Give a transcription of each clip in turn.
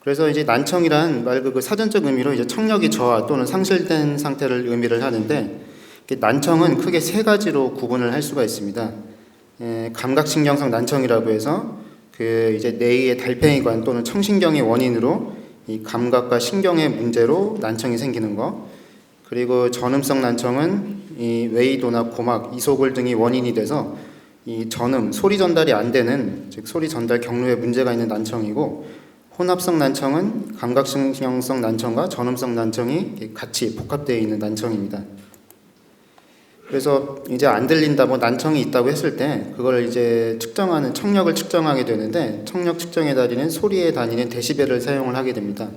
그래서 이제 난청이란 말그 사전적 의미로 이제 청력이 저하 또는 상실된 상태를 의미를 하는데 난청은 크게 세 가지로 구분을 할 수가 있습니다. 에, 감각신경성 난청이라고 해서 그 이제 뇌의 달팽이관 또는 청신경의 원인으로 이 감각과 신경의 문제로 난청이 생기는 거. 그리고 전음성 난청은 이 웨이도나 고막, 이소골 등이 원인이 돼서 이 전음, 소리 전달이 안 되는 즉 소리 전달 경로에 문제가 있는 난청이고 혼합성 난청은 감각신경성 난청과 전음성 난청이 같이 복합되어 있는 난청입니다. 그래서 이제 안 들린다, 뭐 난청이 있다고 했을 때 그걸 이제 측정하는 청력을 측정하게 되는데 청력 측정에 달리는 소리에 다니는 데시벨을 사용을 하게 됩니다.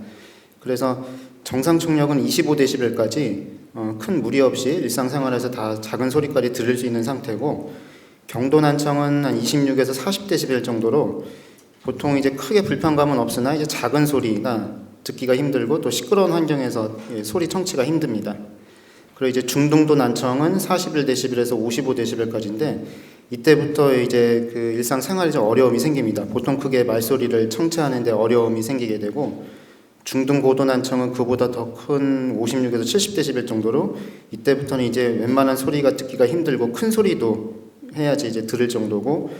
그래서 정상 청력은 25데시벨까지 어, 큰 무리 없이 일상생활에서 다 작은 소리까지 들을 수 있는 상태고 경도 난청은 한 26에서 40데시벨 정도로 보통 이제 크게 불편감은 없으나 이제 작은 소리가 듣기가 힘들고 또 시끄러운 환경에서 예, 소리 청취가 힘듭니다. 그리고 이제 중등도 난청은 41데시벨에서 55데시벨까지인데 이때부터 이제 그 일상 생활에서 어려움이 생깁니다. 보통 크게 말소리를 청취하는데 어려움이 생기게 되고 중등 고도 난청은 그보다 더 큰 56에서 70데시벨 정도로 이때부터는 이제 웬만한 소리가 듣기가 힘들고 큰 소리도 해야지 이제 들을 정도고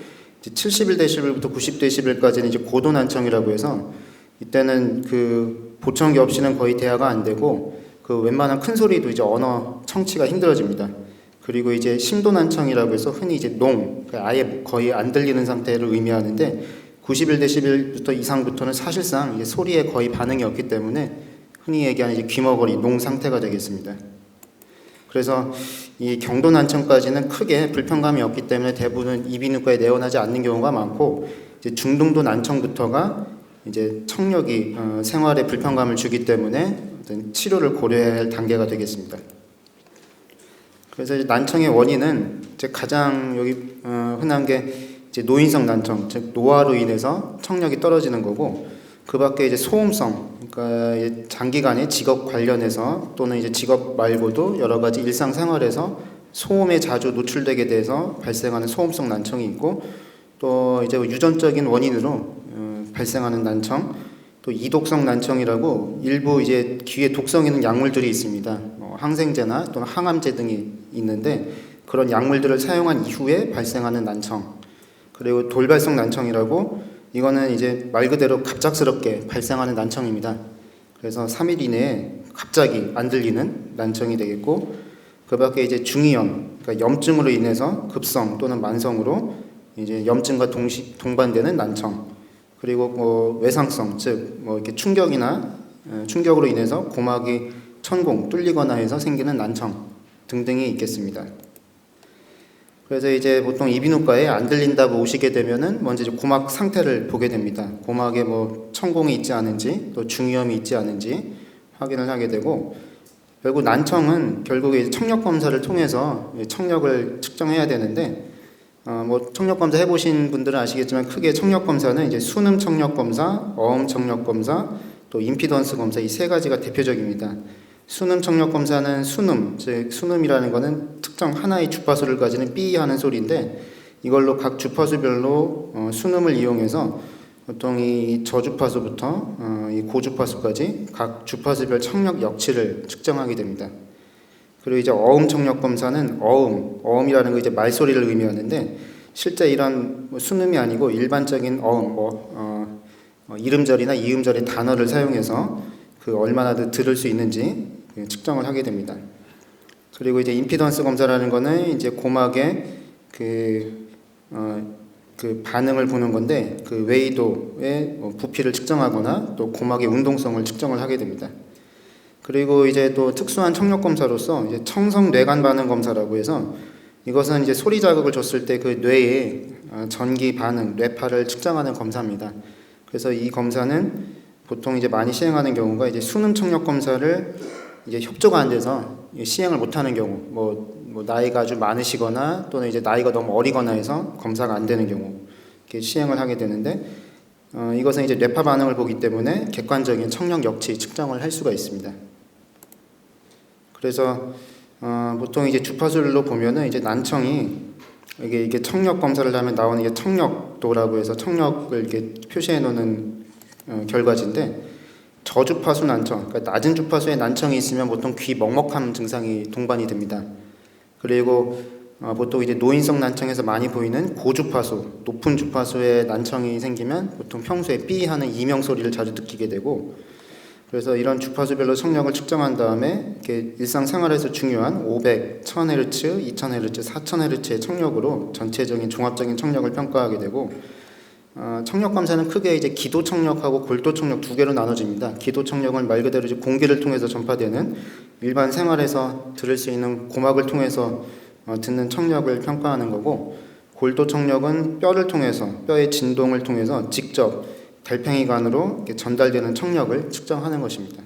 71데시벨부터 90데시벨까지는 이제 고도 난청이라고 해서 이때는 그 보청기 없이는 거의 대화가 안 되고 그 웬만한 큰 소리도 이제 언어 청취가 힘들어집니다. 그리고 이제 심도 난청이라고 해서 흔히 이제 농, 그러니까 아예 거의 안 들리는 상태를 의미하는데 91데시벨부터 이상부터는 사실상 이제 소리에 거의 반응이 없기 때문에 흔히 얘기하는 이제 귀머거리, 농 상태가 되겠습니다. 그래서 이 경도 난청까지는 크게 불편감이 없기 때문에 대부분 이비인후과에 내원하지 않는 경우가 많고 중등도 난청부터가 이제 청력이 어, 생활에 불편감을 주기 때문에 어떤 치료를 고려해야 할 단계가 되겠습니다. 그래서 난청의 원인은 이제 가장 여기 어, 흔한 게 이제 노인성 난청, 즉 노화로 인해서 청력이 떨어지는 거고 그 밖에 이제 소음성, 그러니까 장기간의 직업 관련해서 또는 이제 직업 말고도 여러 가지 일상생활에서 소음에 자주 노출되게 돼서 발생하는 소음성 난청이 있고 또 이제 유전적인 원인으로 어, 발생하는 난청, 또 이독성 난청이라고 일부 이제 귀에 독성 있는 약물들이 있습니다. 뭐 항생제나 또는 항암제 등이 있는데 그런 약물들을 사용한 이후에 발생하는 난청. 그리고 돌발성 난청이라고 이거는 이제 말 그대로 갑작스럽게 발생하는 난청입니다. 그래서 3일 이내에 갑자기 안 들리는 난청이 되겠고 그 밖에 이제 중이염, 그러니까 염증으로 인해서 급성 또는 만성으로 이제 염증과 동시 동반되는 난청. 그리고 뭐 외상성, 즉 뭐 이렇게 충격이나 어, 충격으로 인해서 고막이 천공 뚫리거나 해서 생기는 난청 등등이 있겠습니다. 그래서 이제 보통 이비인후과에 안 들린다고 오시게 되면은 먼저 이제 고막 상태를 보게 됩니다. 고막에 뭐 천공이 있지 않은지 또 중이염이 있지 않은지 확인을 하게 되고 결국 난청은 결국에 청력 검사를 통해서 청력을 측정해야 되는데 어, 뭐 청력 검사 해보신 분들은 아시겠지만 크게 청력 검사는 이제 수능 청력 검사, 어음 청력 검사, 또 임피던스 검사 이 세 가지가 대표적입니다. 수능 청력 검사는 수능, 즉 수능이라는 것은 특정 하나의 주파수를 가지는 삐 하는 소리인데 이걸로 각 주파수별로 어, 수능을 이용해서 보통 이 저주파수부터 어, 이 고주파수까지 각 주파수별 청력 역치를 측정하게 됩니다. 그리고 이제 어음 청력 검사는 어음, 어음이라는 거 이제 말소리를 의미하는데 실제 이런 뭐 순음이 아니고 일반적인 어음, 뭐 어, 어, 이름절이나 이음절의 단어를 사용해서 그 얼마나 더 들을 수 있는지 그 측정을 하게 됩니다. 그리고 이제 임피던스 검사라는 거는 이제 고막의 그, 어, 그 반응을 보는 건데 그 웨이도의 뭐 부피를 측정하거나 또 고막의 운동성을 측정을 하게 됩니다. 그리고 이제 또 특수한 청력 검사로서 이제 청성 뇌관 반응 검사라고 해서 이것은 이제 소리 자극을 줬을 때 그 뇌의 어, 전기 반응, 뇌파를 측정하는 검사입니다. 그래서 이 검사는 보통 이제 많이 시행하는 경우가 이제 수능 청력 검사를 이제 협조가 안 돼서 시행을 못 하는 경우, 뭐, 뭐 나이가 아주 많으시거나 또는 이제 나이가 너무 어리거나 해서 검사가 안 되는 경우 이렇게 시행을 하게 되는데 어, 이것은 이제 뇌파 반응을 보기 때문에 객관적인 청력 역치 측정을 할 수가 있습니다. 그래서 어, 보통 이제 주파수로 보면은 이제 난청이 이게 이게 청력 검사를 하면 나오는 게 청력도라고 해서 청력을 이렇게 표시해 놓는 어, 결과지인데 저주파수 난청, 그러니까 낮은 주파수의 난청이 있으면 보통 귀 먹먹함 증상이 동반이 됩니다. 그리고 어, 보통 이제 노인성 난청에서 많이 보이는 고주파수, 높은 주파수의 난청이 생기면 보통 평소에 삐 하는 이명 소리를 자주 느끼게 되고 그래서 이런 주파수별로 청력을 측정한 다음에 이렇게 일상생활에서 중요한 500, 1000Hz, 2000Hz, 4000Hz의 청력으로 전체적인 종합적인 청력을 평가하게 되고 어, 청력 검사는 크게 이제 기도 청력하고 골도 청력 두 개로 나눠집니다. 기도 청력은 말 그대로 이제 공기를 통해서 전파되는 일반 생활에서 들을 수 있는 고막을 통해서 어, 듣는 청력을 평가하는 거고 골도 청력은 뼈를 통해서 뼈의 진동을 통해서 직접 달팽이관으로 전달되는 청력을 측정하는 것입니다.